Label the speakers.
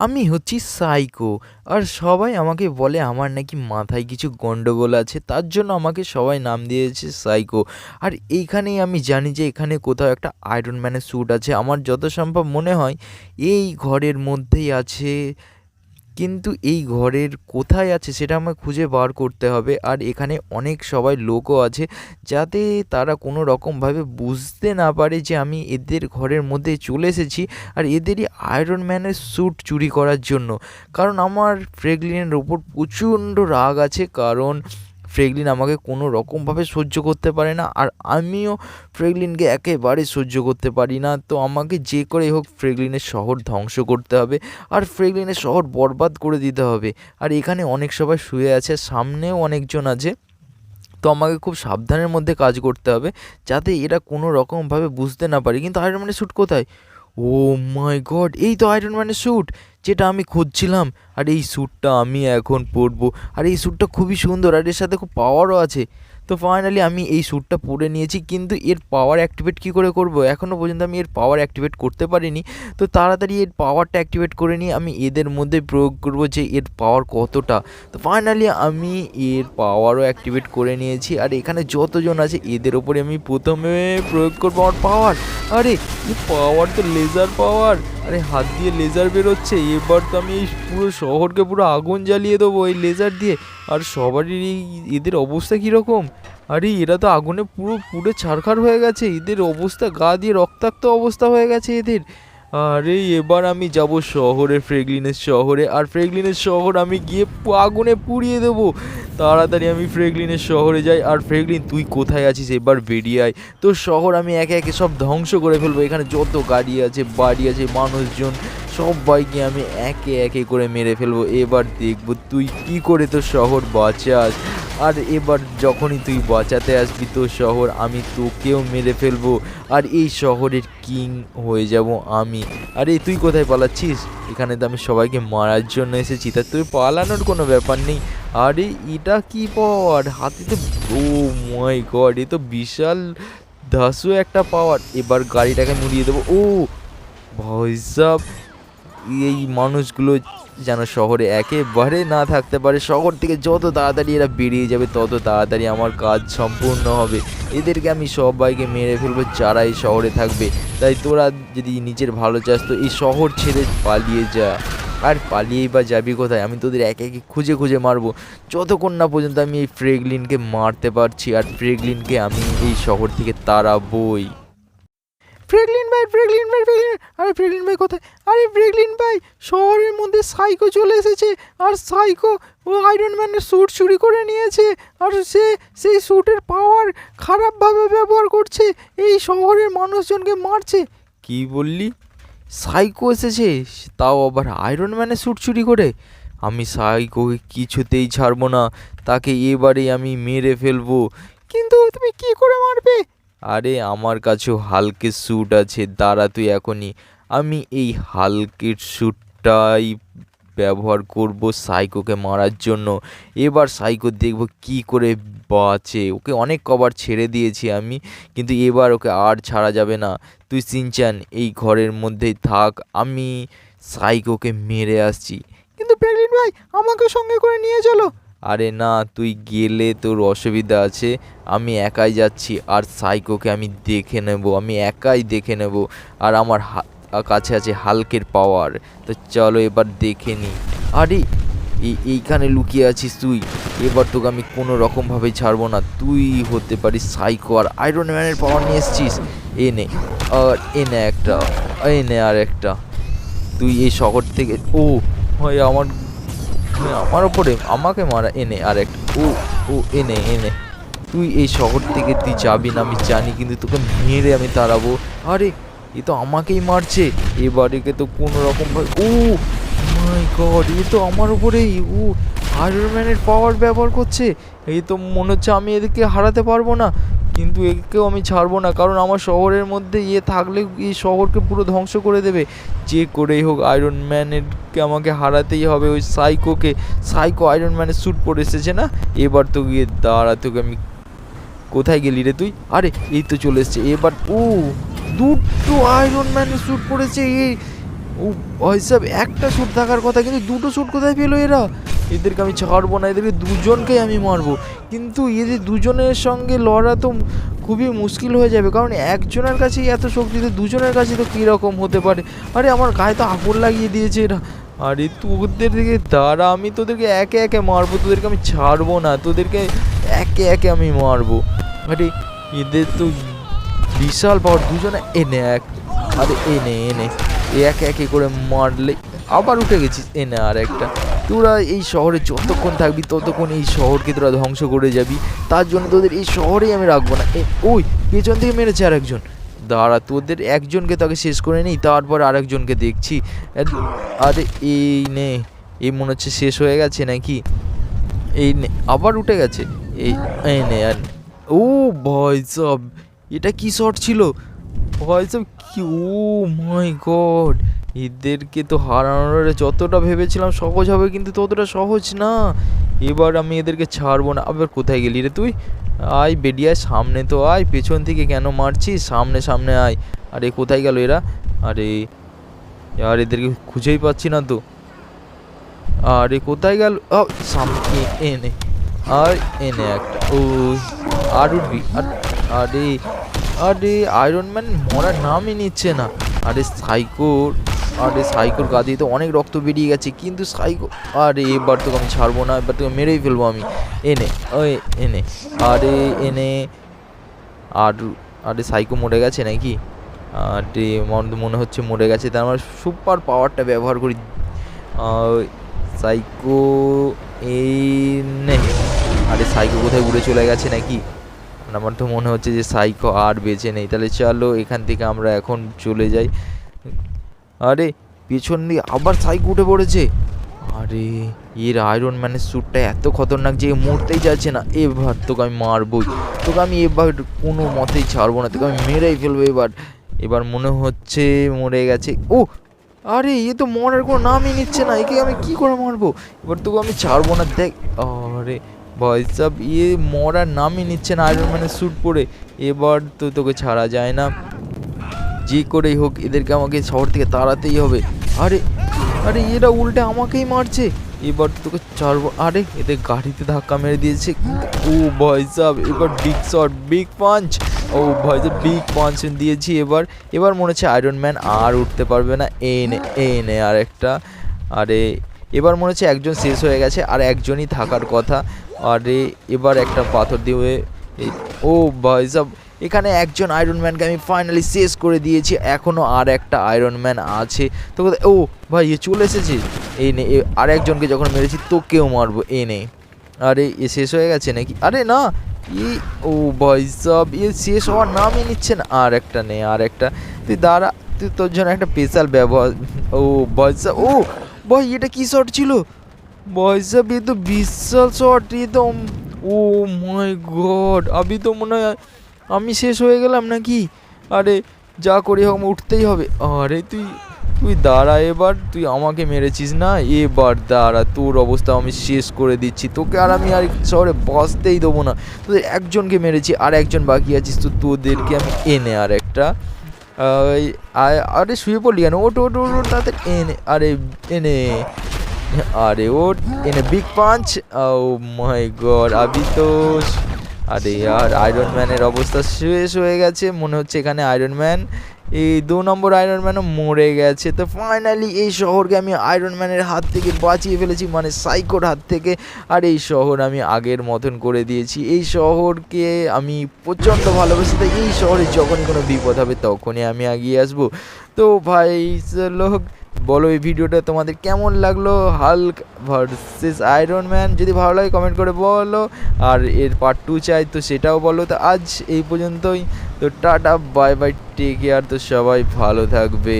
Speaker 1: আমি হচ্ছি সাইকো আর সবাই আমাকে বলে আমার নাকি মাথায় কিছু গণ্ডগোল আছে, তার জন্য আমাকে সবাই নাম দিয়েছে সাইকো আর এইখানেই আমি জানি যে এখানে কোথাও একটা আয়রন ম্যানের স্যুট আছে। আমার যত সম্ভব মনে হয়, এই ঘরের মধ্যেই আছে কিন্তু এই ঘরের কোথায় আছে সেটা আমাকে খুঁজে বার করতে হবে। আর এখানে অনেক সবাই লোকও আছে, যাতে তারা কোনো রকমভাবে বুঝতে না পারে যে আমি এদের ঘরের মধ্যে চলে এসেছি আর এদেরই আয়রন ম্যানের স্যুট চুরি করার জন্য। কারণ আমার ফ্রেগলিনের ওপর প্রচণ্ড রাগ আছে, কারণ ফ্রেগলিন আমাকে কোনো রকমভাবে সহ্য করতে পারে না, আর আমিও ফ্রেগলিনকে একেবারে সহ্য করতে পারি না। তো আমাকে যে করেই হোক ফ্রেগলিনের শহর ধ্বংস করতে হবে, আর ফ্রেগলিনের শহর বরবাদ করে দিতে হবে। আর এখানে অনেক সবাই শুয়ে আছে, সামনেও অনেকজন আছে। তো আমাকে খুব সাবধানের মধ্যে কাজ করতে হবে, যাতে এরা কোনো রকমভাবে বুঝতে না পারে। কিন্তু আয়রন ম্যানের শ্যুট কোথায়? ও মাই গড, এই তো আয়রন ম্যানের স্যুট যেটা আমি খুঁজছিলাম। আর এই স্যুটটা আমি এখন পরবো। আর এই স্যুটটা খুবই সুন্দর, আর এর সাথে খুব পাওয়ারও আছে। তো ফাইনালি আমি এই স্যুটটা পরে নিয়েছি, কিন্তু এর পাওয়ার অ্যাক্টিভেট কী করে করব? এখনও পর্যন্ত আমি এর পাওয়ার অ্যাক্টিভেট করতে পারিনি। তো তাড়াতাড়ি এর পাওয়ারটা অ্যাক্টিভেট করে নিয়ে আমি এদের মধ্যে প্রয়োগ করব যে এর পাওয়ার কতটা। তো ফাইনালি আমি এর পাওয়ারও অ্যাক্টিভেট করে নিয়েছি, আর এখানে যতজন আছে এদের ওপরে আমি প্রথমে প্রয়োগ করব আমার পাওয়ার আরে পাওয়ার তো লেজার পাওয়ার আরে হাত দিয়ে লেজার বেরোচ্ছে, এবার তো আমি এই পুরো শহরকে পুরো আগুন জ্বালিয়ে দেবো এই লেজার দিয়ে। আর সবারই এদের অবস্থা কীরকম? আরে এরা তো আগুনে পুরো পুরো ছাড়খার হয়ে গেছে, এদের অবস্থা গা দিয়ে রক্তাক্ত অবস্থা হয়ে গেছে এদের। আরে, এবার আমি যাব শহরে, ফ্রেগলিনের শহরে। আর ফ্রেগলিনের শহর আমি গিয়ে আগুনে পুড়িয়ে দেবো। তাড়াতাড়ি আমি ফ্রেগলিনের শহরে যাই। আর ফ্রেগলিন, তুই কোথায় আছিস? এবার বেরিয়ে আয়। তোর শহর আমি একে একে সব ধ্বংস করে ফেলব। এখানে যত গাড়ি আছে, বাড়ি আছে, মানুষজন, সবাইকে আমি একে একে করে মেরে ফেলব। এবার দেখব তুই কি করে তোর শহর বাঁচাস। আর এবার যখনই তুই বাঁচাতে আসবি তোর শহর, আমি তোকেও মেরে ফেলব। আর এই শহরের কিং হয়ে যাব আমি। আরে, তুই কোথায় পালাচ্ছিস? এখানে তো আমি সবাইকে মারার জন্য এসেছি, তা তুই পালানোর কোনো ব্যাপার নেই। আরে, এটা কি পাওয়ার হাতে তো ও মাই গড এ তো বিশাল ধাসু একটা পাওয়ার এবার গাড়িটাকে মুড়িয়ে দেবো। ও ভয়সাব এই মানুষগুলো যেন শহরে একেবারে না থাকতে পারে। শহর থেকে যত তাড়াতাড়ি এরা বেরিয়ে যাবে, তত তাড়াতাড়ি আমার কাজ সম্পূর্ণ হবে। এদেরকে আমি সবাইকে মেরে ফেলব যারা এই শহরে থাকবে। তাই তোরা যদি নিজের ভালো চাস তো এই শহর ছেড়ে পালিয়ে যা। আর পালিয়েই বা যাবি কোথায়? আমি তোদের একে একে খুঁজে খুঁজে মারবো। যতক্ষণ না পর্যন্ত আমি এই ফ্রেগলিনকে মারতে পারছি, আর ফ্রেগলিনকে আমি এই শহর থেকে তাড়াবই। ফ্রেগলিন ভাই ফ্রেগলিন ভাই ফ্রেগলিন আরে ফ্রেগলিন ভাই কোথায়? আরে ফ্রেগলিন ভাই শহরের মধ্যে সাইকো চলে এসেছে। আর সাইকো ও আয়রন ম্যানের স্যুট চুরি করে নিয়েছে। আর সে সেই স্যুটের পাওয়ার খারাপভাবে ব্যবহার করছে। এই শহরের মানুষজনকে মারছে। কি বললি? সাইকো এসেছে। তাও আবার আয়রন ম্যানের স্যুট চুরি করে। আমি সাইকোকে কিছুতেই ছাড়বো না। তাকে এবারেই আমি মেরে ফেলব। কিন্তু তুমি কি করে মারবে? আরে আমার কাছেও হালকের স্যুট আছে, দাঁড়া তুই এখনই। আমি এই হালকের স্যুটটাই ব্যবহার করব সাইকোকে মারার জন্য। এবার সাইকো দেখব কি করে বাঁচে। ওকে অনেক কবার ছেড়ে দিয়েছি আমি, কিন্তু এবার ওকে আর ছাড়া যাবে না। তুই সিনচান, এই ঘরের মধ্যেই থাক, আমি সাইকোকে মেরে আসছি। কিন্তু প্রেগলিন ভাই, আমাকে সঙ্গে করে নিয়ে চলো। আরে না, তুই গেলে তোর অসুবিধা আছে। আমি একাই যাচ্ছি, আর সাইকোকে আমি দেখে নেব, আমি একাই দেখে নেব। আর আমার কাছে আছে হালকের পাওয়ার। তো চলো এবার দেখে নিই আরে এই এইখানে লুকিয়ে আছিস তুই? এবার তোকে আমি কোনো রকমভাবেই ছাড়বো না। তুই হতে পারিস সাইকো, আর আয়রন ম্যানের পাওয়ার নিয়ে এসছিস? এ নে আর এ নে একটা, এ নে আর একটা। তুই এই শহর থেকে, ও, হয় আমার আমার ওপরে আমাকে মারা, এনে আর একটা ও ও, এনে এনে। তুই এই শহর থেকে তুই যাবি না, আমি জানি, কিন্তু তোকে মেরে আমি তাড়াবো। আরে, এ তো আমাকেই মারছে। এবার একে তো কোনো রকম ভাবে ও মাই গড এ তো আমার উপরেই। ও আয়রন ম্যানের পাওয়ার ব্যবহার করছে। এই তো মনে হচ্ছে আমি এদেরকে হারাতে পারব না। কিন্তু একেও আমি ছাড়বো না। কারণ আমার শহরের মধ্যে ইয়ে থাকলে এই শহরকে পুরো ধ্বংস করে দেবে? যে করেই হোক আয়রন ম্যানেরকে আমাকে হারাতেই হবে। ওই সাইকোকে সাইকো আয়রন ম্যানের স্যুট পরে এসেছে না? এবার তো গিয়ে দাঁড়া, তোকে আমি কোথায় গেলি রে তুই? আরে, এই তো চলে এসছে। এবার, ও, দুটো আয়রন ম্যানের স্যুট পরেছে। এই, ও সাহেব একটা শ্যুট থাকার কথা, কিন্তু দুটো শ্যুট কোথায় পেল এরা? এদেরকে আমি ছাড়বো না, এদেরকে দুজনকেই আমি মারবো। কিন্তু এদের দুজনের সঙ্গে লড়া তো খুবই মুশকিল হয়ে যাবে, কারণ একজনের কাছেই এত শক্তি, তো দুজনের কাছে তো কীরকম হতে পারে? আরে, আমার গায়ে তো আগুন লাগিয়ে দিয়েছে এরা। আরে, তোদের দিকে দাঁড়া, আমি তোদেরকে একে একে মারবো, তোদেরকে আমি ছাড়বো না, তোদেরকে একে একে আমি মারবো। আরে, এদের তো বিশাল পাওয়ার দুজনে এনে এক, আরে এনে এনে একে একে করে মারলে আবার উঠে গেছিস এনে আর একটা। তোরা এই শহরে যতক্ষণ থাকবি, ততক্ষণ এই শহরকে তোরা ধ্বংস করে যাবি। তার জন্য তোদের এই শহরেই আমি রাখব না। ওই, পেছন থেকে মেরেছে আর একজন দাঁড়া, তোদের একজনকে তাকে শেষ করে নিই, তারপর আরেকজনকে দেখছি। আরে, এই নে, এই মনে হচ্ছে শেষ হয়ে গেছে নাকি? এই নে, আবার উঠে গেছে। এই এই নে, আর, ও, ভয় সব। এটা কি শট ছিল? ভয় সব কি, ও মাই গড। এদেরকে তো হারানোর যতটা ভেবেছিলাম সহজ হবে, কিন্তু ততটা সহজ না। এবার আমি এদেরকে ছাড়বো না। আবার কোথায় গেলি রে তুই? আয় বেরিয়ে সামনে তো আয়। পেছন থেকে কেন মারছিস? সামনে সামনে আয়। আরে, কোথায় গেল এরা? আরে, আর এদেরকে খুঁজেই পাচ্ছি না তো। আরে, কোথায় গেল? সামনে এনে আর এনে একটা। ও, আর উঠবি। আরে আরে, আয়রন ম্যান মরার নামই নিচ্ছে না। আরে, সাইকোর। আরে সাইকোর গা দিয়ে তো অনেক রক্ত বেরিয়ে গেছে, কিন্তু সাইকো, আরে এবার তোকে আমি ছাড়বো না, এবার তোকে মেরেই ফেলব আমি। এনে, ওই, এনে, আরে এনে, আর, আরে সাইকো মরে গেছে নাকি? আরে মনে হচ্ছে মরে গেছে, তার আমার সুপার পাওয়ারটা ব্যবহার করি। সাইকো এই নে আরে সাইকো কোথায় উড়ে চলে গেছে নাকি? আমার তো মনে হচ্ছে যে সাইকো আর বেঁচে নেই, তাহলে চলো এখান থেকে আমরা এখন চলে যাই। আরে, পেছন দিয়ে আবার সাইক উঠে পড়েছে। আরে, এর আয়রন ম্যানের স্যুটটা এত খতরনাক যে মরতেই যাচ্ছে না। এবার তোকে আমি মারবই। তোকে আমি এবার কোনো মতেই ছাড়বো না। তোকে আমি মেরেই ফেলব এবার। এবার মনে হচ্ছে মরে গেছে। ও, আরে, এ তো মরার কোনো নামই নিচ্ছে না। একে আমি কি করে মারবো? এবার তোকে আমি ছাড়বো না। দেখ, আরে ভয় সব ইয়ে মরার নামই নিচ্ছে না আয়রন ম্যানের স্যুট পরে। এবার তো তোকে ছাড়া যায় না। যে করেই হোক এদেরকে আমাকে শহর থেকে তাড়াতেই হবে। আরে আরে, এরা উল্টে আমাকেই মারছে। এবার তোকে ছাড়বো। আরে, এদের গাড়িতে ধাক্কা মেরে দিয়েছে। ও ভয় সাব, এবার বিগ শট বিগ পাঞ্চ ও ভয় সাব বিগ পাঞ্চ দিয়েছি এবার। এবার মনে হচ্ছে আয়রন ম্যান আর উঠতে পারবে না। এনে এনে আর একটা। আরে, এবার মনে হচ্ছে একজন শেষ হয়ে গেছে আর একজনই থাকার কথা। আরে, এবার একটা পাথর দিয়ে ও ভাই সাব এখানে একজন আয়রন ম্যানকে আমি ফাইনালি শেষ করে দিয়েছি এখনও আর একটা আয়রন ম্যান আছে। তো ও, ভাই, এ চলে এসেছে। এই নে আর একজনকে যখন মেরেছি, তোকেও মারবো, এ নে। আরে, এ শেষ হয়ে গেছে নাকি? আরে না ই ও ভাই সব, এ শেষ হওয়ার নামই নিচ্ছে না। আর একটা নে, আর একটা। তুই দাঁড়া, তুই তোর জন্য একটা স্পেশাল ব্যবহার, ও ভাই সাব, ও ভাই, এটা কী শট ছিল? ভাই সাব, এ তো বিশাল শট এ তো, ও মাই গড আমি তো মনে হয় আমি শেষ হয়ে গেলাম নাকি? আরে, যা করি হোক, উঠতেই হবে। আরে, তুই তুই দাঁড়া এবার, তুই আমাকে মেরেছিস না? এবার দাঁড়া, তোর অবস্থা আমি শেষ করে দিচ্ছি। তোকে আর আমি আর শহরে বসতেই দেবো না। তোদের একজনকে মেরেছি, আর একজন বাকি আছিস, তো তোদেরকে আমি এনে আর একটা আরে, শুয়ে পড়লি কেন? ওট ওট ওট তাড়াতাড়ি, এনে, আরে এনে, আরে ওট এনে big punch oh my god আবি তো আরে আর আয়রন ম্যানের অবস্থা শেষ হয়ে গেছে। মনে হচ্ছে এখানে আয়রন ম্যান এই দু নম্বর আয়রন ম্যানও মরে গেছে। তো ফাইনালি এই শহরকে আমি আয়রন ম্যানের হাত থেকে বাঁচিয়ে ফেলেছি মানে সাইকোর হাত থেকে। আর এই শহর আমি আগের মতন করে দিয়েছি। এই শহরকে আমি প্রচণ্ড ভালোবাসি, তাই এই শহরে যখনই কোনো বিপদ হবে তখনই আমি এগিয়ে আসব। তো ভাই লোক বলো এই ভিডিওটা তোমাদের কেমন লাগল? হাল্ক ভার্সেস আয়রন ম্যান যদি ভালো লাগে কমেন্ট করে বলো। আর এর পার্ট টু চাই তো সেটাও বলো। তো আজ এই পর্যন্তই। তো tata bye bye take care তো সবাই ভালো থাকবে।